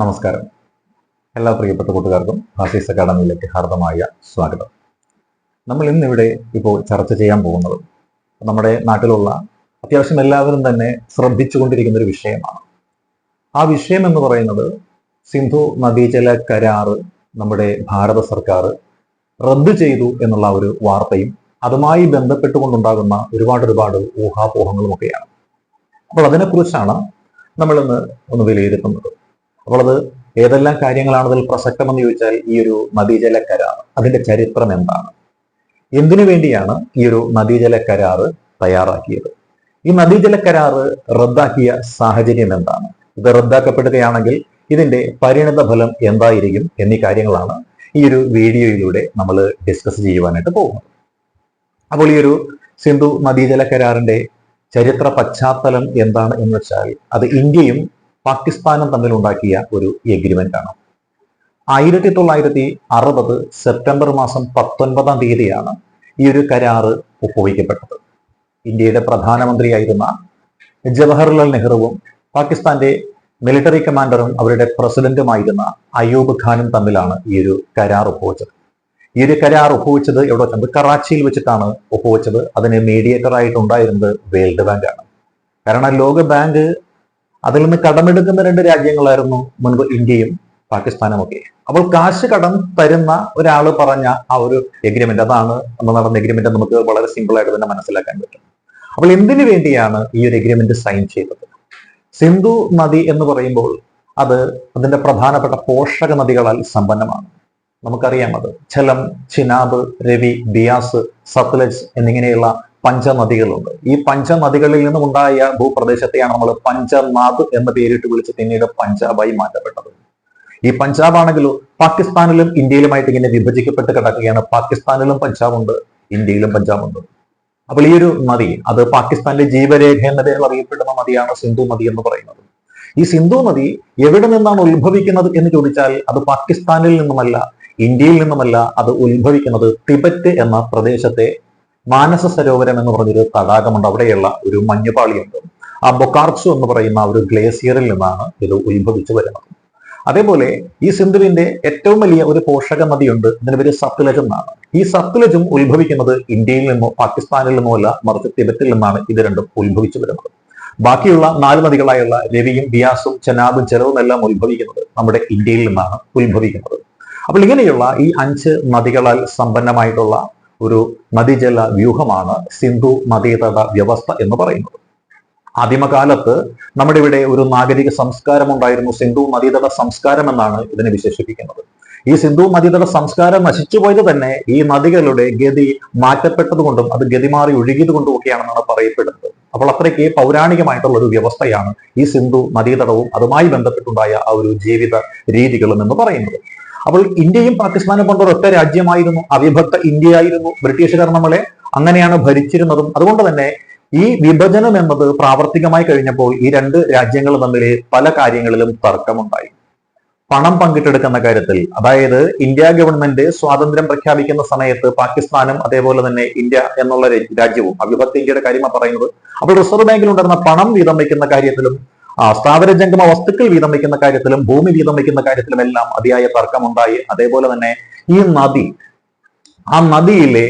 നമസ്കാരം. എല്ലാ പ്രിയപ്പെട്ട കൂട്ടുകാർക്കും ഹാസീസ് അക്കാഡമിയിലേക്ക് ഹാർദമായ സ്വാഗതം. നമ്മൾ ഇന്നിവിടെ ഇപ്പോൾ ചർച്ച ചെയ്യാൻ പോകുന്നത് നമ്മുടെ നാട്ടിലുള്ള അത്യാവശ്യം എല്ലാവരും തന്നെ ശ്രദ്ധിച്ചുകൊണ്ടിരിക്കുന്ന ഒരു വിഷയമാണ്. ആ വിഷയം എന്ന് പറയുന്നത് സിന്ധു നദീജല കരാറ് നമ്മുടെ ഭാരത സർക്കാർ റദ്ദു ചെയ്തു എന്നുള്ള ഒരു വാർത്തയും അതുമായി ബന്ധപ്പെട്ടുകൊണ്ടുണ്ടാകുന്ന ഒരുപാട് ഒരുപാട് ഊഹാപോഹങ്ങളും ഒക്കെയാണ് അപ്പോൾ അതിനെക്കുറിച്ചാണ് നമ്മളിന്ന് ഒന്ന് വിലയിരുത്തുന്നത്. അപ്പോൾ അത് ഏതെല്ലാം കാര്യങ്ങളാണ് അതിൽ പ്രസക്തമെന്ന് ചോദിച്ചാൽ ഈ ഒരു നദീജല കരാർ അതിന്റെ ചരിത്രം എന്താണ്? എന്തിനു വേണ്ടിയാണ് ഈ ഒരു നദീജല കരാറ് തയ്യാറാക്കിയത്? ഈ നദീജല കരാറ് റദ്ദാക്കിയ സാഹചര്യം എന്താണ്? ഇത് റദ്ദാക്കപ്പെടുകയാണെങ്കിൽ ഇതിന്റെ പരിണിത ഫലം എന്തായിരിക്കും എന്നീ കാര്യങ്ങളാണ് ഈ ഒരു വീഡിയോയിലൂടെ നമ്മൾ ഡിസ്കസ് ചെയ്യുവാനായിട്ട് പോകുന്നത്. അപ്പോൾ ഈ ഒരു സിന്ധു നദീജല കരാറിന്റെ ചരിത്ര പശ്ചാത്തലം എന്താണ് എന്ന് വെച്ചാൽ അത് ഇന്ത്യയും പാകിസ്ഥാനും തമ്മിൽ ഉണ്ടാക്കിയ ഒരു എഗ്രിമെന്റ് ആണ്. ആയിരത്തി തൊള്ളായിരത്തി അറുപത് സെപ്റ്റംബർ മാസം പത്തൊൻപതാം തീയതിയാണ് ഈ ഒരു കരാറ് ഒപ്പുവയ്ക്കപ്പെട്ടത്. ഇന്ത്യയുടെ പ്രധാനമന്ത്രിയായിരുന്ന ജവഹർലാൽ നെഹ്റുവും പാകിസ്ഥാന്റെ മിലിറ്ററി കമാൻഡറും അവരുടെ പ്രസിഡന്റുമായിരുന്ന അയൂബ് ഖാനും തമ്മിലാണ് ഈ ഒരു കരാർ ഒപ്പുവെച്ചത്. ഈ ഒരു കരാർ ഒപ്പുവെച്ചത് എവിടെ വെച്ചത് കറാച്ചിയിൽ വെച്ചിട്ടാണ് ഒപ്പുവെച്ചത്. അതിന് മീഡിയേറ്റർ ആയിട്ട് ഉണ്ടായിരുന്നത് വേൾഡ് ബാങ്കാണ്. കാരണം ലോക ബാങ്ക് അതിൽ നിന്ന് കടമെടുക്കുന്ന രണ്ട് രാജ്യങ്ങളായിരുന്നു മുൻപ് ഇന്ത്യയും പാകിസ്ഥാനും ഒക്കെ. അപ്പോൾ കാശ് കടം തരുന്ന ഒരാൾ പറഞ്ഞ ആ ഒരു എഗ്രിമെന്റ് അതാണ് അന്ന് നടന്ന എഗ്രിമെന്റ് നമുക്ക് വളരെ സിമ്പിൾ ആയിട്ട് തന്നെ മനസ്സിലാക്കാൻ പറ്റും. അപ്പോൾ എന്തിനു വേണ്ടിയാണ് ഈ ഒരു എഗ്രിമെന്റ് സൈൻ ചെയ്തത്? സിന്ധു നദി എന്ന് പറയുമ്പോൾ അത് അതിന്റെ പ്രധാനപ്പെട്ട പോഷക നദികളാൽ സമ്പന്നമാണ്. നമുക്കറിയാം അത് ഝലം ചിനാബ് രവി ബിയാസ് സത്ലജ് എന്നിങ്ങനെയുള്ള പഞ്ചനദികളുണ്ട്. ഈ പഞ്ചനദികളിൽ നിന്നും ഉണ്ടായ ഭൂപ്രദേശത്തെയാണ് നമ്മൾ പഞ്ചനാഥ് എന്ന പേരിട്ട് വിളിച്ച് പിന്നീട് പഞ്ചാബായി മാറ്റപ്പെട്ടത്. ഈ പഞ്ചാബ് ആണെങ്കിലും പാകിസ്ഥാനിലും ഇന്ത്യയിലുമായിട്ട് ഇങ്ങനെ വിഭജിക്കപ്പെട്ട് കിടക്കുകയാണ്. പാകിസ്ഥാനിലും പഞ്ചാബുണ്ട് ഇന്ത്യയിലും പഞ്ചാബുണ്ട്. അപ്പോൾ ഈ ഒരു നദി അത് പാകിസ്ഥാനിലെ ജീവരേഖ എന്ന പേരിൽ അറിയപ്പെടുന്ന നദിയാണ് സിന്ധു നദി എന്ന് പറയുന്നത്. ഈ സിന്ധു നദി എവിടെ നിന്നാണ് ഉത്ഭവിക്കുന്നത് എന്ന് ചോദിച്ചാൽ അത് പാകിസ്ഥാനിൽ നിന്നുമല്ല ഇന്ത്യയിൽ നിന്നുമല്ല അത് ഉത്ഭവിക്കുന്നത് തിബറ്റ് എന്ന പ്രദേശത്തെ മാനസ സരോവരം എന്ന് പറഞ്ഞൊരു തടാകമുണ്ട്. അവിടെയുള്ള ഒരു മഞ്ഞുപാളിയുണ്ട്. ആ ബൊക്കാർച്ചു എന്ന് പറയുന്ന ഒരു ഗ്ലേസിയറിൽ നിന്നാണ് ഇത് ഉത്ഭവിച്ചു വരുന്നത്. അതേപോലെ ഈ സിന്ധുവിന്റെ ഏറ്റവും വലിയ ഒരു പോഷക നദിയുണ്ട്. ഇതിന് പേര് സത്ലജ് എന്നാണ്. ഈ സത്ലജും ഉത്ഭവിക്കുന്നത് ഇന്ത്യയിൽ നിന്നോ പാകിസ്ഥാനിൽ നിന്നോ അല്ല മറിച്ച് തിബറ്റിൽ നിന്നാണ് ഇത് രണ്ടും ഉത്ഭവിച്ചു വരുന്നത്. ബാക്കിയുള്ള നാല് നദികളായുള്ള രവിയും ബിയാസും ചെനാബും ചെലവും എല്ലാം ഉത്ഭവിക്കുന്നത് നമ്മുടെ ഇന്ത്യയിൽ നിന്നാണ് ഉത്ഭവിക്കുന്നത്. അപ്പോൾ ഇങ്ങനെയുള്ള ഈ അഞ്ച് നദികളാൽ സമ്പന്നമായിട്ടുള്ള ഒരു നദീജല വ്യൂഹമാണ് സിന്ധു നദീതട വ്യവസ്ഥ എന്ന് പറയുന്നത്. ആദിമകാലത്ത് നമ്മുടെ ഇവിടെ ഒരു നാഗരിക സംസ്കാരം ഉണ്ടായിരുന്നു സിന്ധു നദീതട സംസ്കാരം എന്നാണ് ഇതിനെ വിശേഷിപ്പിക്കുന്നത്. ഈ സിന്ധു നദീതട സംസ്കാരം നശിച്ചുപോയത് തന്നെ ഈ നദികളുടെ ഗതി മാറ്റപ്പെട്ടതുകൊണ്ടും അത് ഗതി മാറി ഒഴുകിയത് കൊണ്ടും ഒക്കെയാണെന്നാണ് പറയപ്പെടുന്നത്. അപ്പോൾ അത്രയ്ക്ക് പൗരാണികമായിട്ടുള്ള ഒരു വ്യവസ്ഥയാണ് ഈ സിന്ധു നദീതടവും അതുമായി ബന്ധപ്പെട്ടുണ്ടായ ആ ഒരു ജീവിത രീതികളും എന്ന് പറയുന്നത്. അപ്പോൾ ഇന്ത്യയും പാകിസ്ഥാനും കൊണ്ട് ഒരൊറ്റ രാജ്യമായിരുന്നു. അവിഭക്ത ഇന്ത്യയായിരുന്നു. ബ്രിട്ടീഷുകാർ നമ്മളെ അങ്ങനെയാണ് ഭരിച്ചിരുന്നതും. അതുകൊണ്ട് തന്നെ ഈ വിഭജനം എന്നത് പ്രാവർത്തികമായി കഴിഞ്ഞപ്പോൾ ഈ രണ്ട് രാജ്യങ്ങൾ തമ്മിൽ പല കാര്യങ്ങളിലും തർക്കമുണ്ടായി. പണം പങ്കിട്ടെടുക്കുന്ന കാര്യത്തിൽ അതായത് ഇന്ത്യ ഗവൺമെന്റ് സ്വാതന്ത്ര്യം പ്രഖ്യാപിക്കുന്ന സമയത്ത് പാകിസ്ഥാനും അതേപോലെ തന്നെ ഇന്ത്യ എന്നുള്ള രാജ്യവും അവിഭക്ത ഇന്ത്യയുടെ കാര്യമാണ് പറയുന്നത് അപ്പോൾ റിസർവ് ബാങ്കിൽ ഉണ്ടായിരുന്ന പണം വീതം വയ്ക്കുന്ന കാര്യത്തിലും സ്ഥാവര ജംഗമ വസ്തുക്കൾ വീതം വയ്ക്കുന്ന കാര്യത്തിലും ഭൂമി വീതം വയ്ക്കുന്ന കാര്യത്തിലും എല്ലാം അതിയായ തർക്കമുണ്ടായി. അതേപോലെ തന്നെ ഈ നദി ആ നദിയിലെ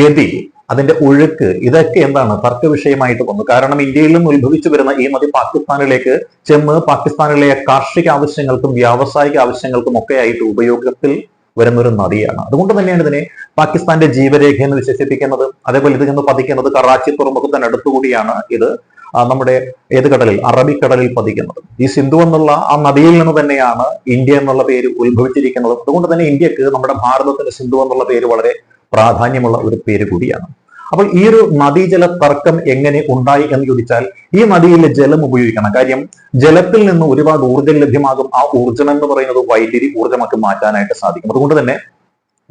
ഗതി അതിന്റെ ഒഴുക്ക് ഇതൊക്കെ എന്താണ്? തർക്ക വിഷയമായിട്ട് വന്നു. കാരണം ഇന്ത്യയിലും ഉത്ഭവിച്ചു വരുന്ന ഈ നദി പാകിസ്ഥാനിലേക്ക് ചെന്ന് പാകിസ്ഥാനിലെ കാർഷിക ആവശ്യങ്ങൾക്കും വ്യാവസായിക ആവശ്യങ്ങൾക്കും ഒക്കെ ആയിട്ട് ഉപയോഗത്തിൽ വരുന്ന ഒരു നദിയാണ്. അതുകൊണ്ട് തന്നെയാണ് ഇതിനെ പാകിസ്ഥാന്റെ ജീവരേഖ എന്ന് വിശേഷിപ്പിക്കുന്നത്. അതേപോലെ ഇത് ചെന്ന് പതിക്കുന്നത് കറാച്ചി തുറമുഖത്തിന് അടുത്തുകൂടിയാണ് ഇത്. നമ്മുടെ ഏത് കടലിൽ? അറബിക്കടലിൽ പതിക്കുന്നത്. ഈ സിന്ധു എന്നുള്ള ആ നദിയിൽ നിന്ന് തന്നെയാണ് ഇന്ത്യ എന്നുള്ള പേര് ഉത്ഭവിച്ചിരിക്കുന്നത്. അതുകൊണ്ട് തന്നെ ഇന്ത്യയ്ക്ക് നമ്മുടെ ഭാരതത്തിന് സിന്ധു എന്നുള്ള പേര് വളരെ പ്രാധാന്യമുള്ള ഒരു പേര് കൂടിയാണ്. അപ്പോൾ ഈ ഒരു നദീജല തർക്കം എങ്ങനെ ഉണ്ടായി എന്ന് ചോദിച്ചാൽ ഈ നദിയിലെ ജലം ഉപയോഗിക്കണം. കാര്യം ജലത്തിൽ നിന്ന് ഒരുപാട് ഊർജം ലഭ്യമാകും. ആ ഊർജം എന്ന് പറയുന്നത് വൈദ്യുതി ഊർജമാക്കി മാറ്റാനായിട്ട് സാധിക്കും. അതുകൊണ്ട് തന്നെ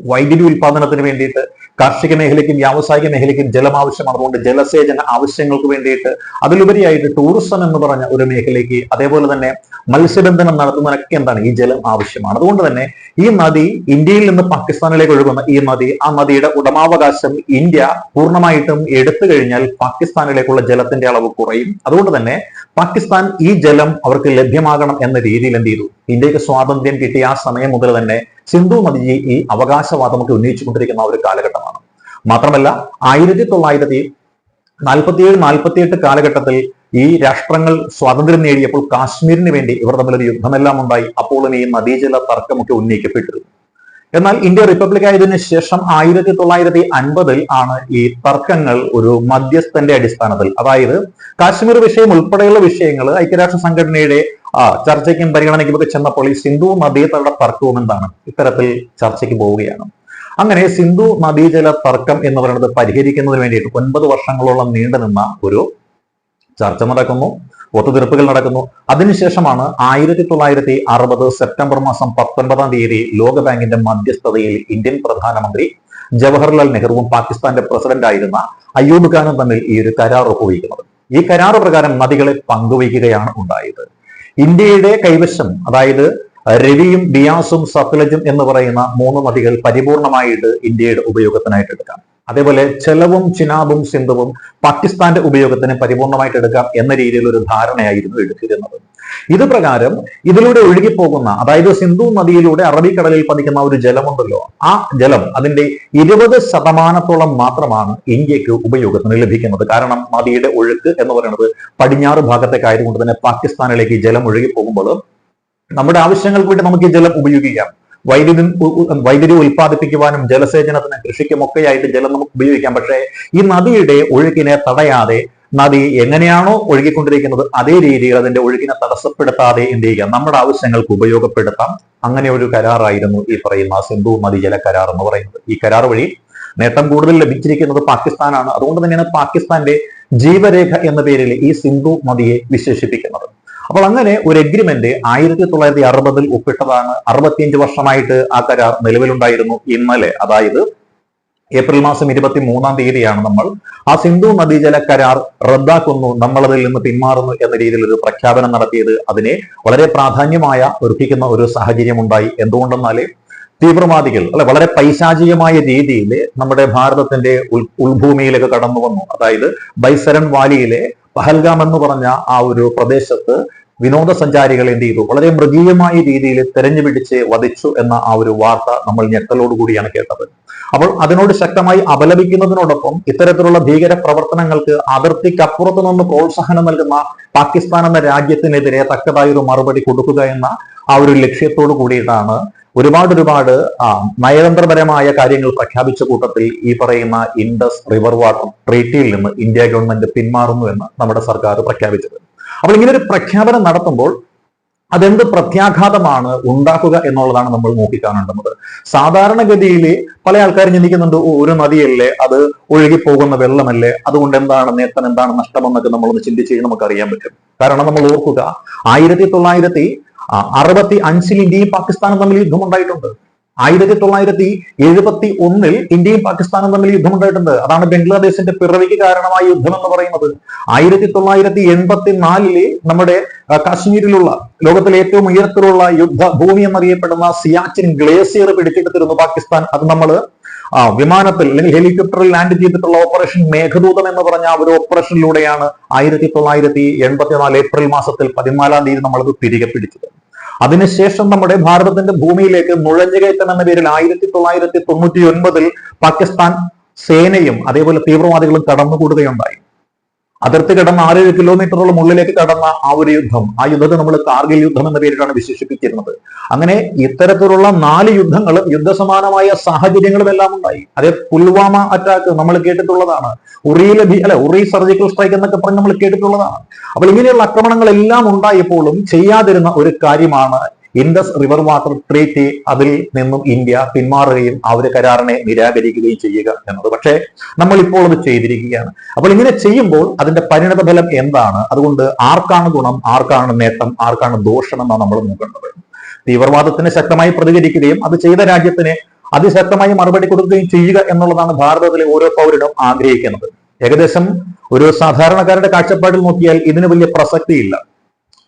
വൈദ്യുതി ഉൽപാദനത്തിന് വേണ്ടിയിട്ട് കാർഷിക മേഖലയ്ക്കും വ്യാവസായിക മേഖലയ്ക്കും ജലം ആവശ്യമാണ്. അതുകൊണ്ട് ജലസേചന ആവശ്യങ്ങൾക്ക് വേണ്ടിയിട്ട് അതിലുപരിയായിട്ട് ടൂറിസം എന്ന് പറഞ്ഞ ഒരു മേഖലയ്ക്ക് അതേപോലെ തന്നെ മത്സ്യബന്ധനം നടത്തുന്നതിനൊക്കെ എന്താണ്? ഈ ജലം ആവശ്യമാണ്. അതുകൊണ്ട് തന്നെ ഈ നദി ഇന്ത്യയിൽ നിന്ന് പാകിസ്ഥാനിലേക്ക് ഒഴുകുന്ന ഈ നദി ആ നദിയുടെ ഉടമാവകാശം ഇന്ത്യ പൂർണമായിട്ടും എടുത്തു കഴിഞ്ഞാൽ പാകിസ്ഥാനിലേക്കുള്ള ജലത്തിന്റെ അളവ് കുറയും. അതുകൊണ്ട് തന്നെ പാകിസ്ഥാൻ ഈ ജലം അവർക്ക് ലഭ്യമാകണം എന്ന രീതിയിൽ എന്ത് ചെയ്തു? ഇന്ത്യയ്ക്ക് സ്വാതന്ത്ര്യം കിട്ടിയ ആ സമയം മുതൽ തന്നെ സിന്ധു നദിയെ ഈ അവകാശവാദമൊക്കെ ഉന്നയിച്ചുകൊണ്ടിരിക്കുന്ന ഒരു കാലഘട്ടമാണ്. മാത്രമല്ല ആയിരത്തി തൊള്ളായിരത്തി നാൽപ്പത്തിയേഴ് നാൽപ്പത്തിയെട്ട് കാലഘട്ടത്തിൽ ഈ രാഷ്ട്രങ്ങൾ സ്വാതന്ത്ര്യം നേടിയപ്പോൾ കാശ്മീരിന് വേണ്ടി ഇവർ തമ്മിലൊരു യുദ്ധമെല്ലാം ഉണ്ടായി. അപ്പോഴും ഈ നദീജല തർക്കമൊക്കെ ഉന്നയിക്കപ്പെട്ടിരുന്നു. എന്നാൽ ഇന്ത്യ റിപ്പബ്ലിക് ആയതിനു ശേഷം ആയിരത്തി തൊള്ളായിരത്തി അൻപതിൽ ആണ് ഈ തർക്കങ്ങൾ ഒരു മധ്യസ്ഥന്റെ അടിസ്ഥാനത്തിൽ. അതായത് കാശ്മീർ വിഷയം ഉൾപ്പെടെയുള്ള വിഷയങ്ങൾ ഐക്യരാഷ്ട്ര സംഘടനയുടെ ആ ചർച്ചയ്ക്കും പരിഗണനയ്ക്കും ഒക്കെ ചെന്നപ്പോൾ ഈ സിന്ധു നദീതട തർക്കവും എന്താണ്? ഇത്തരത്തിൽ ചർച്ചയ്ക്ക് പോവുകയാണ്. അങ്ങനെ സിന്ധു നദീജല തർക്കം എന്ന് പറയുന്നത് പരിഹരിക്കുന്നതിന് വേണ്ടിയിട്ട് ഒൻപത് വർഷങ്ങളോളം നീണ്ടു നിന്ന ഒരു ചർച്ച നടക്കുന്നു ഒത്തുതീർപ്പുകൾ നടക്കുന്നു. അതിനുശേഷമാണ് ആയിരത്തി തൊള്ളായിരത്തി അറുപത് സെപ്റ്റംബർ മാസം പത്തൊൻപതാം തീയതി ലോകബാങ്കിന്റെ മധ്യസ്ഥതയിൽ ഇന്ത്യൻ പ്രധാനമന്ത്രി ജവഹർലാൽ നെഹ്റുവും പാകിസ്ഥാന്റെ പ്രസിഡന്റ് ആയിരുന്ന അയ്യൂബ് ഖാനും തമ്മിൽ ഈ ഒരു കരാർ ഒപ്പുവയ്ക്കുന്നത്. ഈ കരാർ പ്രകാരം നദികളെ പങ്കുവയ്ക്കുകയാണ് ഉണ്ടായത്. ഇന്ത്യയുടെ കൈവശം അതായത് രവിയും ബിയാസും സത്ലജും എന്ന് പറയുന്ന മൂന്ന് നദികൾ പരിപൂർണമായിട്ട് ഇന്ത്യയുടെ ഉപയോഗത്തിനായിട്ട് എടുക്കാം അതേപോലെ ചെലവും ചിനാബും സിന്ധുവും പാകിസ്ഥാന്റെ ഉപയോഗത്തിന് പരിപൂർണമായിട്ട് എടുക്കാം എന്ന രീതിയിൽ ഒരു ധാരണയായിരുന്നു എടുത്തിരുന്നത്. ഇത് പ്രകാരം ഇതിലൂടെ ഒഴുകിപ്പോകുന്ന അതായത് സിന്ധു നദിയിലൂടെ അറബിക്കടലിൽ പതിക്കുന്ന ഒരു ജലമുണ്ടല്ലോ ആ ജലം അതിന്റെ ഇരുപത് ശതമാനത്തോളം മാത്രമാണ് ഇന്ത്യയ്ക്ക് ഉപയോഗത്തിന് ലഭിക്കുന്നത്. കാരണം നദിയുടെ ഒഴുക്ക് എന്ന് പറയുന്നത് പടിഞ്ഞാറ് ഭാഗത്തേക്കായതുകൊണ്ട് തന്നെ പാകിസ്ഥാനിലേക്ക് ജലം ഒഴുകി പോകുമ്പോൾ നമ്മുടെ ആവശ്യങ്ങൾക്ക് വേണ്ടി നമുക്ക് ഈ ജലം ഉപയോഗിക്കാം. വൈദ്യുതി വൈദ്യുതി ഉൽപ്പാദിപ്പിക്കുവാനും ജലസേചനത്തിന് കൃഷിക്കും ഒക്കെയായിട്ട് ജലം നമുക്ക് ഉപയോഗിക്കാം. പക്ഷേ ഈ നദിയുടെ ഒഴുക്കിനെ തടയാതെ നദി എങ്ങനെയാണോ ഒഴുകിക്കൊണ്ടിരിക്കുന്നത് അതേ രീതിയിൽ അതിന്റെ ഒഴുകിനെ തടസ്സപ്പെടുത്താതെ എന്ത് ചെയ്യാം? നമ്മുടെ ആവശ്യങ്ങൾക്ക് ഉപയോഗപ്പെടുത്താം. അങ്ങനെ ഒരു കരാറായിരുന്നു ഈ പറയുന്ന സിന്ധു നദീജല കരാർ എന്ന് പറയുന്നത്. ഈ കരാർ വഴി നേട്ടം കൂടുതൽ ലഭിച്ചിരിക്കുന്നത് പാകിസ്ഥാനാണ്. അതുകൊണ്ട് തന്നെയാണ് പാകിസ്ഥാന്റെ ജീവരേഖ എന്ന പേരിൽ ഈ സിന്ധു നദിയെ വിശേഷിപ്പിക്കുന്നത്. അപ്പോൾ അങ്ങനെ ഒരു എഗ്രിമെന്റ് ആയിരത്തി തൊള്ളായിരത്തി അറുപതിൽ ഒപ്പിട്ടതാണ്. അറുപത്തിയഞ്ച് വർഷമായിട്ട് ആ കരാർ നിലവിലുണ്ടായിരുന്നു ഇന്നലെ. അതായത് ഏപ്രിൽ മാസം ഇരുപത്തി മൂന്നാം തീയതിയാണ് നമ്മൾ ആ സിന്ധു നദീജല കരാർ റദ്ദാക്കുന്നു നമ്മൾ അതിൽ നിന്ന് പിന്മാറുന്നു എന്ന രീതിയിൽ ഒരു പ്രഖ്യാപനം നടത്തിയത് അതിനെ വളരെ പ്രാധാന്യമായ ഒരുപ്പിക്കുന്ന ഒരു സാഹചര്യം ഉണ്ടായി എന്തുകൊണ്ടെന്നാൽ തീവ്രവാദികൾ അല്ലെ വളരെ പൈശാചികമായ രീതിയിൽ നമ്മുടെ ഭാരതത്തിന്റെ ഉൾ ഉൾഭൂമിയിലേക്ക് കടന്നു വന്നു അതായത് ബൈസരൺ വാലിയിലെ പഹൽഗാം എന്ന് പറഞ്ഞ ആ ഒരു പ്രദേശത്ത് വിനോദസഞ്ചാരികൾ എന്ത് ചെയ്തു? വളരെ മൃഗീയമായ രീതിയിൽ തെരഞ്ഞു പിടിച്ച് വധിച്ചു എന്ന ആ ഒരു വാർത്ത നമ്മൾ ഞെട്ടലോടുകൂടിയാണ് കേട്ടത്. അപ്പോൾ അതിനോട് ശക്തമായി അപലപിക്കുന്നതിനോടൊപ്പം ഇത്തരത്തിലുള്ള ഭീകര പ്രവർത്തനങ്ങൾക്ക് അതിർത്തിക്കപ്പുറത്തു നിന്ന് പ്രോത്സാഹനം നൽകുന്ന പാകിസ്ഥാൻ എന്ന രാജ്യത്തിനെതിരെ തക്കതായ ഒരു മറുപടി കൊടുക്കുക എന്ന ആ ഒരു ലക്ഷ്യത്തോടു കൂടിയിട്ടാണ് ഒരുപാട് ഒരുപാട് ആ നയതന്ത്രപരമായ കാര്യങ്ങൾ പ്രഖ്യാപിച്ച കൂട്ടത്തിൽ ഈ പറയുന്ന ഇൻഡസ് റിവർ വാട്ടർ ട്രീറ്റിയിൽ നിന്ന് ഇന്ത്യ ഗവൺമെന്റ് പിന്മാറുന്നു എന്ന് നമ്മുടെ സർക്കാർ പ്രഖ്യാപിച്ചത്. അപ്പോൾ ഇങ്ങനെ ഒരു പ്രഖ്യാപനം നടത്തുമ്പോൾ അതെന്ത് പ്രത്യാഘാതമാണ് ഉണ്ടാക്കുക എന്നുള്ളതാണ് നമ്മൾ നോക്കിക്കാണേണ്ടുന്നത് സാധാരണഗതിയിൽ പല ആൾക്കാരും ചിന്തിക്കുന്നുണ്ട് ഒരു നദിയല്ലേ അത് ഒഴുകിപ്പോകുന്ന വെള്ളമല്ലേ അതുകൊണ്ട് എന്താണ് നേട്ടം എന്താണ് നഷ്ടമെന്നൊക്കെ നമ്മളൊന്ന് ചിന്തിച്ച് കഴിഞ്ഞാൽ നമുക്ക് അറിയാൻ പറ്റും. കാരണം നമ്മൾ ഓർക്കുക ആയിരത്തി തൊള്ളായിരത്തി അറുപത്തി അഞ്ചിൽ ഇന്ത്യയും പാകിസ്ഥാനും തമ്മിൽ യുദ്ധം ഉണ്ടായിട്ടുണ്ട്. ആയിരത്തി തൊള്ളായിരത്തി എഴുപത്തി ഒന്നിൽ ഇന്ത്യയും പാകിസ്ഥാനും തമ്മിൽ യുദ്ധം ഉണ്ടായിട്ടുണ്ട്. അതാണ് ബംഗ്ലാദേശിന്റെ പിറവിക്ക് കാരണമായ യുദ്ധം എന്ന് പറയുന്നത്. ആയിരത്തി തൊള്ളായിരത്തി എൺപത്തി നാലിൽ നമ്മുടെ കാശ്മീരിലുള്ള ലോകത്തിലെ ഏറ്റവും ഉയരത്തിലുള്ള യുദ്ധ ഭൂമി എന്നറിയപ്പെടുന്ന സിയാച്ചിൻ ഗ്ലേസിയർ പിടിച്ചെടുത്തിരുന്നു പാകിസ്ഥാൻ. അത് നമ്മൾ ആ വിമാനത്തിൽ അല്ലെങ്കിൽ ഹെലികോപ്റ്ററിൽ ലാൻഡ് ചെയ്തിട്ടുള്ള ഓപ്പറേഷൻ മേഘദൂതം എന്ന് പറഞ്ഞ ഒരു ഓപ്പറേഷനിലൂടെയാണ് ആയിരത്തി തൊള്ളായിരത്തി എൺപത്തിനാല് ഏപ്രിൽ മാസത്തിൽ പതിനാലാം തീയതി നമ്മളത് തിരികെ പിടിച്ചത്. അതിനുശേഷം നമ്മുടെ ഭാരതത്തിന്റെ ഭൂമിയിലേക്ക് നുഴഞ്ഞുകയറ്റം എന്ന പേരിൽ ആയിരത്തി തൊള്ളായിരത്തി തൊണ്ണൂറ്റി ഒൻപതിൽ പാകിസ്ഥാൻ സേനയും അതേപോലെ തീവ്രവാദികളും കടന്നുകൂടുകയുണ്ടായി. അതിർത്തി കടന്ന ആറേഴ് കിലോമീറ്ററോളം ഉള്ളിലേക്ക് കടന്ന ആ ഒരു യുദ്ധം. ആ യുദ്ധത്തെ നമ്മൾ കാർഗിൽ യുദ്ധം എന്ന പേരിലാണ് വിശേഷിപ്പിച്ചിരുന്നത്. അങ്ങനെ ഇത്തരത്തിലുള്ള നാല് യുദ്ധങ്ങളും യുദ്ധസമാനമായ സാഹചര്യങ്ങളും എല്ലാം ഉണ്ടായി. അതേ പുൽവാമ അറ്റാക്ക് നമ്മൾ കേട്ടിട്ടുള്ളതാണ്. ഉറിയിലെ അല്ലെ ഉറി സർജിക്കൽ സ്ട്രൈക്ക് എന്നൊക്കെ പറഞ്ഞ് നമ്മൾ കേട്ടിട്ടുള്ളതാണ്. അപ്പോൾ ഇങ്ങനെയുള്ള ആക്രമണങ്ങളെല്ലാം ഉണ്ടായപ്പോഴും ചെയ്യാതിരുന്ന ഒരു കാര്യമാണ് ഇൻഡസ് റിവർ വാട്ടർ ട്രീറ്റി അതിൽ നിന്നും ഇന്ത്യ പിന്മാറുകയും ആ ഒരു കരാറിനെ നിരാകരിക്കുകയും ചെയ്യുക എന്നത്. പക്ഷേ നമ്മൾ ഇപ്പോൾ അത് ചെയ്തിരിക്കുകയാണ്. അപ്പോൾ ഇങ്ങനെ ചെയ്യുമ്പോൾ അതിന്റെ പരിണത ഫലം എന്താണ്? അതുകൊണ്ട് ആർക്കാണ് ഗുണം ആർക്കാണ് നേട്ടം ആർക്കാണ് ദോഷം എന്നാണ് നമ്മൾ നോക്കേണ്ടത്. തീവ്രവാദത്തിന് ശക്തമായി പ്രതികരിക്കുകയും അത് ചെയ്ത രാജ്യത്തിന് അതിശക്തമായി മറുപടി കൊടുക്കുകയും ചെയ്യുക എന്നുള്ളതാണ് ഭാരതത്തിലെ ഓരോ പൗരനും ആഗ്രഹിക്കുന്നത്. ഏകദേശം ഒരു സാധാരണക്കാരുടെ കാഴ്ചപ്പാടിൽ നോക്കിയാൽ ഇതിന് വലിയ പ്രസക്തിയില്ല.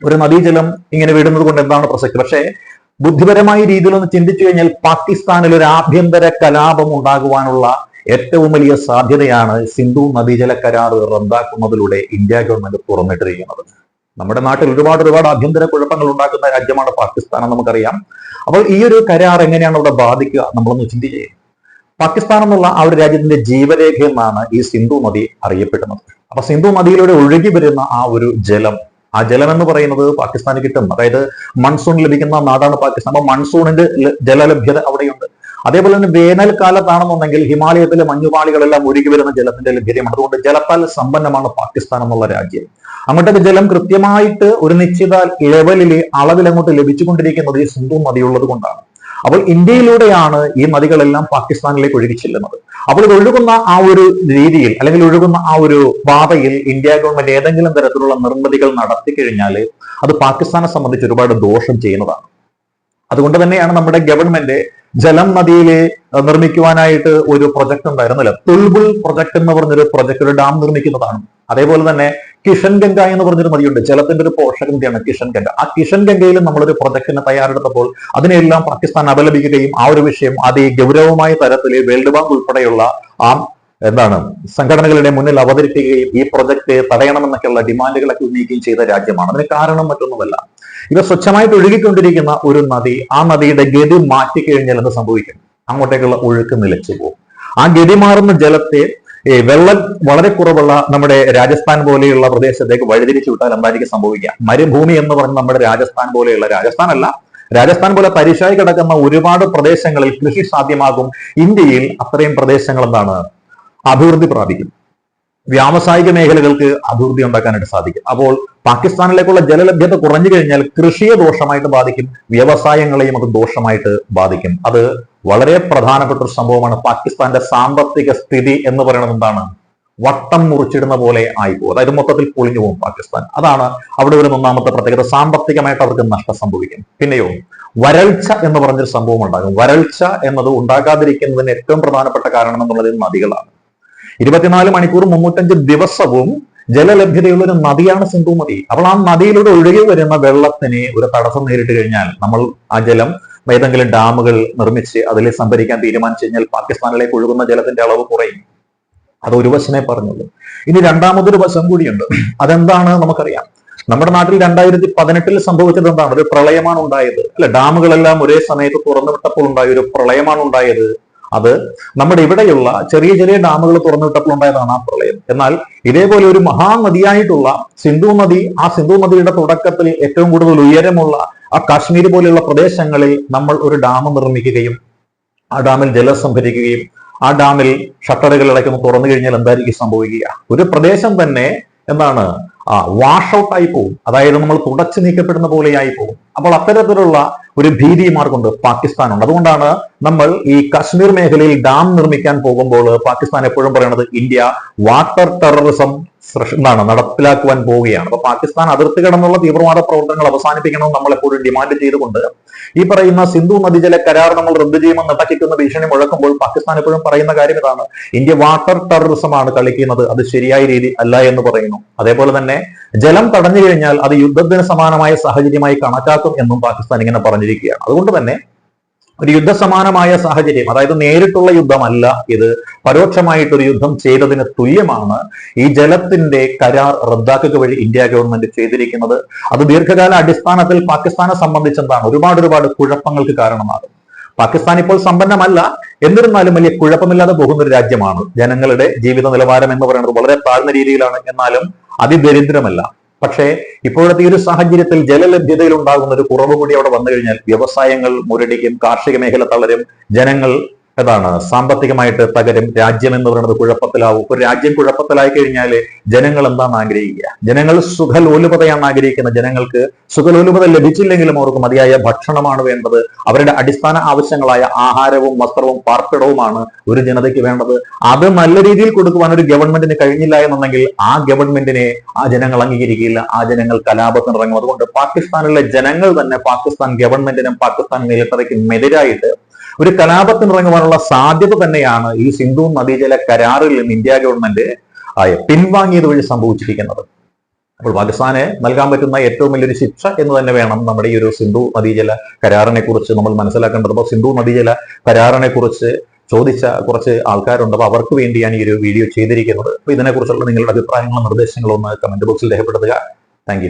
ഒരു നദീജലം ഇങ്ങനെ വിടുന്നത് കൊണ്ട് എന്താണ് പ്രസക്തി? പക്ഷേ ബുദ്ധിപരമായ രീതിയിൽ ഒന്ന് ചിന്തിച്ചു കഴിഞ്ഞാൽ പാകിസ്ഥാനിൽ ഒരു ആഭ്യന്തര കലാപം ഉണ്ടാകുവാനുള്ള ഏറ്റവും വലിയ സാധ്യതയാണ് സിന്ധു നദീജല കരാർ റദ്ദാക്കുന്നതിലൂടെ ഇന്ത്യ ഗവൺമെന്റ് തുറന്നിട്ടിരിക്കുന്നത് നമ്മുടെ നാട്ടിൽ ഒരുപാട് ഒരുപാട് ആഭ്യന്തര കുഴപ്പങ്ങൾ ഉണ്ടാക്കുന്ന രാജ്യമാണ് പാകിസ്ഥാൻ എന്ന് നമുക്കറിയാം. അപ്പോൾ ഈ ഒരു കരാർ എങ്ങനെയാണ് അവിടെ ബാധിക്കുക നമ്മളൊന്ന് ചിന്തിച്ചു. പാകിസ്ഥാൻ എന്നുള്ള ആ ഒരു രാജ്യത്തിന്റെ ജീവരേഖ എന്നാണ് ഈ സിന്ധു നദി അറിയപ്പെടുന്നത്. അപ്പൊ സിന്ധു നദിയിലൂടെ ഒഴുകി വരുന്ന ആ ഒരു ജലം ആ ജലം എന്ന് പറയുന്നത് പാകിസ്ഥാന് കിട്ടും. അതായത് മൺസൂൺ ലഭിക്കുന്ന നാടാണ് പാകിസ്ഥാൻ. അപ്പൊ മൺസൂണിന്റെ ജലലഭ്യത അവിടെയുണ്ട്. അതേപോലെ തന്നെ വേനൽക്കാലത്താണെന്നുണ്ടെങ്കിൽ ഹിമാലയത്തിലെ മഞ്ഞുപാളികളെല്ലാം ഒരുക്കി വരുന്ന ജലത്തിന്റെ ലഭ്യതയുണ്ട്. അതുകൊണ്ട് ജലത്താൽ സമ്പന്നമാണ് പാകിസ്ഥാൻ എന്നുള്ള രാജ്യം. അങ്ങോട്ടൊക്കെ ജലം കൃത്യമായിട്ട് ഒരു നിശ്ചിത ലെവലിൽ അളവിൽ അങ്ങോട്ട് ലഭിച്ചുകൊണ്ടിരിക്കുന്നത് ഈ സിന്ധു നദിയുള്ളത് കൊണ്ടാണ് അപ്പോൾ ഇന്ത്യയിലൂടെയാണ് ഈ നദികളെല്ലാം പാകിസ്ഥാനിലേക്ക് ഒഴുകി ചെല്ലുന്നത്. അപ്പോൾ ഇത് ഒഴുകുന്ന ആ ഒരു രീതിയിൽ അല്ലെങ്കിൽ ഒഴുകുന്ന ആ ഒരു പാതയിൽ ഇന്ത്യ ഗവൺമെന്റ് ഏതെങ്കിലും തരത്തിലുള്ള നിർമ്മിതികൾ നടത്തി കഴിഞ്ഞാൽ അത് പാകിസ്ഥാനെ സംബന്ധിച്ച് ഒരുപാട് ദോഷം ചെയ്യുന്നതാണ്. അതുകൊണ്ട് തന്നെയാണ് നമ്മുടെ ഗവൺമെന്റ് ജലം നദിയിൽ നിർമ്മിക്കുവാനായിട്ട് ഒരു പ്രൊജക്ട് ഉണ്ടായിരുന്നില്ല. തുൾബുൾ പ്രൊജക്ട് എന്ന് പറഞ്ഞൊരു പ്രൊജക്ട് ഒരു ഡാം നിർമ്മിക്കുന്നതാണ്. അതേപോലെ തന്നെ കിഷൻ ഗംഗ എന്ന് പറഞ്ഞൊരു നദിയുണ്ട്. ജലത്തിന്റെ ഒരു പോഷക നദിയാണ് കിഷൻ ഗംഗ. ആ കിഷൻ ഗംഗയിൽ നമ്മളൊരു പ്രൊജക്ടിന് തയ്യാറെടുത്തപ്പോൾ അതിനെല്ലാം പാകിസ്ഥാൻ അപലപിക്കുകയും ആ ഒരു വിഷയം അതിഗൗരവമായ തരത്തിൽ വേൾഡ് ബാങ്ക് ഉൾപ്പെടെയുള്ള ആ എന്താണ് സംഘടനകളുടെ മുന്നിൽ അവതരിപ്പിക്കുകയും ഈ പ്രൊജക്ട് തടയണമെന്നൊക്കെയുള്ള ഡിമാൻഡുകളൊക്കെ ഉന്നയിക്കുകയും ചെയ്ത രാജ്യമാണ്. അതിന് കാരണം മറ്റൊന്നുമല്ല. ഇവ സ്വച്ഛമായിട്ട് ഒഴുകിക്കൊണ്ടിരിക്കുന്ന ഒരു നദി ആ നദിയുടെ ഗതി മാറ്റിക്കഴിഞ്ഞാൽ എന്ത് സംഭവിക്കും? അങ്ങോട്ടേക്കുള്ള ഒഴുക്ക് നിലച്ചു പോകും ആ ഗതി മാറുന്ന ജലത്തെ ഈ വെള്ളം വളരെ കുറവുള്ള നമ്മുടെ രാജസ്ഥാൻ പോലെയുള്ള പ്രദേശത്തേക്ക് വഴിതിരിച്ചു വിട്ടാൽ എന്തായിരിക്കും സംഭവിക്കുക? മരുഭൂമി എന്ന് പറഞ്ഞ നമ്മുടെ രാജസ്ഥാൻ പോലെയുള്ള രാജസ്ഥാൻ അല്ല രാജസ്ഥാൻ പോലെ തരിശായി കിടക്കുന്ന ഒരുപാട് പ്രദേശങ്ങളിൽ കൃഷി സാധ്യമാകും. ഇന്ത്യയിൽ അത്രയും പ്രദേശങ്ങൾ എന്താണ്? അഭിവൃദ്ധി പ്രാപിക്കും. വ്യാവസായിക മേഖലകൾക്ക് അഭിവൃദ്ധി ഉണ്ടാക്കാനായിട്ട് സാധിക്കും. അപ്പോൾ പാകിസ്ഥാനിലേക്കുള്ള ജലലഭ്യത കുറഞ്ഞു കഴിഞ്ഞാൽ കൃഷിയെ ദോഷമായിട്ട് ബാധിക്കും വ്യവസായങ്ങളെയും അത് ദോഷമായിട്ട് ബാധിക്കും. അത് വളരെ പ്രധാനപ്പെട്ട ഒരു സംഭവമാണ് പാകിസ്ഥാന്റെ സാമ്പത്തിക സ്ഥിതി എന്ന് പറയുന്നത് എന്താണ്? വട്ടം മുറിച്ചിടുന്ന പോലെ ആയിപ്പോകും. അതായത് മൊത്തത്തിൽ പൊളിഞ്ഞു പോകും പാകിസ്ഥാൻ. അതാണ് അവിടെ വരുന്ന ഒന്നാമത്തെ പ്രത്യേകത. സാമ്പത്തികമായിട്ട് അവർക്ക് നഷ്ടം സംഭവിക്കും. പിന്നെയോ വരൾച്ച എന്ന് പറഞ്ഞൊരു സംഭവം ഉണ്ടാകും. വരൾച്ച എന്നത് ഉണ്ടാകാതിരിക്കുന്നതിന് ഏറ്റവും പ്രധാനപ്പെട്ട കാരണം എന്നുള്ളത് നദികളാണ്. ഇരുപത്തിനാല് മണിക്കൂർ മുന്നൂറ്റഞ്ച് ദിവസവും ജലലഭ്യതയുള്ള ഒരു നദിയാണ് സിന്ധു നദി അപ്പോൾ ആ നദിയിലൂടെ ഒഴുകി വരുന്ന വെള്ളത്തിന് ഒരു തടസ്സം നേരിട്ട് കഴിഞ്ഞാൽ നമ്മൾ ആ ജലം ഏതെങ്കിലും ഡാമുകൾ നിർമ്മിച്ച് അതിൽ സംഭരിക്കാൻ തീരുമാനിച്ചു കഴിഞ്ഞാൽ പാകിസ്ഥാനിലേക്ക് ഒഴുകുന്ന ജലത്തിന്റെ അളവ് കുറയും. അത് ഒരു വശമേ പറഞ്ഞുള്ളൂ. ഇനി രണ്ടാമതൊരു വശം കൂടിയുണ്ട്. അതെന്താണ് നമുക്കറിയാം. നമ്മുടെ നാട്ടിൽ രണ്ടായിരത്തി പതിനെട്ടിൽ സംഭവിച്ചത് എന്താണ്? ഒരു പ്രളയമാണ് ഉണ്ടായത്. അല്ലെ? ഡാമുകളെല്ലാം ഒരേ സമയത്ത് തുറന്നുവിട്ടപ്പോൾ ഉണ്ടായ ഒരു പ്രളയമാണ് ഉണ്ടായത്. അത് നമ്മുടെ ഇവിടെയുള്ള ചെറിയ ചെറിയ ഡാമുകൾ തുറന്നു വിട്ടപ്പോൾ ഉണ്ടായതാണ് ആ പ്രളയം. എന്നാൽ ഇതേപോലെ ഒരു മഹാനദിയായിട്ടുള്ള സിന്ധു നദി ആ സിന്ധു നദിയുടെ തുടക്കത്തിൽ ഏറ്റവും കൂടുതൽ ഉയരമുള്ള ആ കാശ്മീർ പോലെയുള്ള പ്രദേശങ്ങളിൽ നമ്മൾ ഒരു ഡാം നിർമ്മിക്കുകയും ആ ഡാമിൽ ജലം സംഭരിക്കുകയും ആ ഡാമിൽ ഷട്ടറുകൾ ഇടയ്ക്കൊന്ന് തുറന്നു കഴിഞ്ഞാൽ എന്തായിരിക്കും സംഭവിക്കുക? ഒരു പ്രദേശം തന്നെ എന്താണ് ആ വാഷ് ഔട്ട് ആയി പോകും അതായത് നമ്മൾ തുടച്ചു നീക്കപ്പെടുന്ന പോലെയായി പോകും അപ്പോൾ അത്തരത്തിലുള്ള ഒരു ഭീതിമാർക്കുണ്ട് പാകിസ്ഥാനുണ്ട്. അതുകൊണ്ടാണ് നമ്മൾ ഈ കാശ്മീർ മേഖലയിൽ ഡാം നിർമ്മിക്കാൻ പോകുമ്പോൾ പാകിസ്ഥാൻ എപ്പോഴും പറയുന്നത് ഇന്ത്യ വാട്ടർ ടെററിസം എന്താണ് നടപ്പിലാക്കുവാൻ പോവുകയാണ്. അപ്പൊ പാകിസ്ഥാൻ അതിർത്തി കടന്നുള്ള തീവ്രവാദ പ്രവർത്തനങ്ങൾ അവസാനിപ്പിക്കണമെന്ന് നമ്മൾ എപ്പോഴും ഡിമാൻഡ് ചെയ്തുകൊണ്ട് ഈ പറയുന്ന സിന്ധു നദീജല കരാർ നമ്മൾ റദ്ദു ചെയ്യുമെന്ന് നടക്കുന്ന ഭീഷണി മുഴക്കുമ്പോൾ പാകിസ്ഥാൻ എപ്പോഴും പറയുന്ന കാര്യം ഇതാണ്. ഇന്ത്യ വാട്ടർ ടെററിസം ആണ് കളിക്കുന്നത് അത് ശരിയായ രീതി അല്ല എന്ന് പറയുന്നു. അതേപോലെ തന്നെ ജലം തടഞ്ഞു കഴിഞ്ഞാൽ അത് യുദ്ധത്തിന് സമാനമായ സാഹചര്യമായി കണക്കാക്കും എന്നും പാകിസ്ഥാൻ ഇങ്ങനെ പറഞ്ഞിരിക്കുകയാണ് അതുകൊണ്ട് തന്നെ ഒരു യുദ്ധസമാനമായ സാഹചര്യം അതായത് നേരിട്ടുള്ള യുദ്ധമല്ല ഇത് പരോക്ഷമായിട്ടൊരു യുദ്ധം ചെയ്തതിന് തുല്യമാണ് ഈ ജലത്തിന്റെ കരാർ റദ്ദാക്കുക വഴി ഇന്ത്യ ഗവൺമെന്റ് ചെയ്തിരിക്കുന്നത്. അത് ദീർഘകാല അടിസ്ഥാനത്തിൽ പാകിസ്ഥാനെ സംബന്ധിച്ച് എന്താണ് ഒരുപാട് ഒരുപാട് കുഴപ്പങ്ങൾക്ക് കാരണമാകും. പാകിസ്ഥാൻ ഇപ്പോൾ സമ്പന്നമല്ല എന്നിരുന്നാലും വലിയ കുഴപ്പമില്ലാതെ പോകുന്ന ഒരു രാജ്യമാണ്. ജനങ്ങളുടെ ജീവിത നിലവാരം എന്ന് പറയുന്നത് വളരെ താഴ്ന്ന രീതിയിലാണ് എന്നാലും അതിദരിദ്രമല്ല. പക്ഷേ ഇപ്പോഴത്തെ ഈ ഒരു സാഹചര്യത്തിൽ ജലലഭ്യതയിൽ ഉണ്ടാകുന്ന ഒരു കുറവ് കൂടി അവിടെ വന്നു കഴിഞ്ഞാൽ വ്യവസായങ്ങൾ മുരടിക്കും കാർഷിക മേഖല തളരും ജനങ്ങൾ ഏതാണ് സാമ്പത്തികമായിട്ട് തകരും രാജ്യം എന്ന് പറയുന്നത് കുഴപ്പത്തിലാവും. ഒരു രാജ്യം കുഴപ്പത്തിലായി കഴിഞ്ഞാൽ ജനങ്ങൾ എന്താണ് ആഗ്രഹിക്കുക? ജനങ്ങൾ സുഖലോലുപതയാണ് ആഗ്രഹിക്കുന്നത് ജനങ്ങൾക്ക് സുഖലോലുപത ലഭിച്ചില്ലെങ്കിലും അവർക്ക് മതിയായ ഭക്ഷണമാണ് വേണ്ടത്. അവരുടെ അടിസ്ഥാന ആവശ്യങ്ങളായ ആഹാരവും വസ്ത്രവും പാർപ്പിടവുമാണ് ഒരു ജനതയ്ക്ക് വേണ്ടത്. അത് നല്ല രീതിയിൽ കൊടുക്കുവാൻ ഒരു ഗവൺമെന്റിന് കഴിഞ്ഞില്ല എന്നുണ്ടെങ്കിൽ ആ ഗവൺമെന്റിനെ ആ ജനങ്ങൾ അംഗീകരിക്കില്ല. ആ ജനങ്ങൾ കലാപത്തിന് ഇറങ്ങും. അതുകൊണ്ട് പാകിസ്ഥാനിലെ ജനങ്ങൾ തന്നെ പാകിസ്ഥാൻ ഗവൺമെന്റിനും പാകിസ്ഥാൻ മിലിറ്ററിക്കും എതിരായിട്ട് ഒരു കലാപത്തിന് ഇറങ്ങുവാനുള്ള സാധ്യത തന്നെയാണ് ഈ സിന്ധു നദീജല കരാറിൽ നിന്ന് ഇന്ത്യ ഗവൺമെന്റ് പിൻവാങ്ങിയത് വഴി സംഭവിച്ചിരിക്കുന്നത്. അപ്പോൾ പാകിസ്ഥാനെ നൽകാൻ പറ്റുന്ന ഏറ്റവും വലിയൊരു ശിക്ഷ എന്ന് തന്നെ വേണം നമ്മുടെ ഈ ഒരു സിന്ധു നദീജല കരാറിനെ കുറിച്ച് നമ്മൾ മനസ്സിലാക്കേണ്ടത്. അപ്പോൾ സിന്ധു നദീജല കരാറിനെ കുറിച്ച് ചോദിച്ച കുറച്ച് ആൾക്കാരുണ്ട്. അപ്പോൾ അവർക്ക് വേണ്ടിയാണ് ഈ ഒരു വീഡിയോ ചെയ്തിരിക്കുന്നത്. അപ്പോൾ ഇതിനെക്കുറിച്ചുള്ള നിങ്ങളുടെ അഭിപ്രായങ്ങളും നിർദ്ദേശങ്ങളും ഒന്ന് കമന്റ് ബോക്സിൽ രേഖപ്പെടുത്തുക. താങ്ക്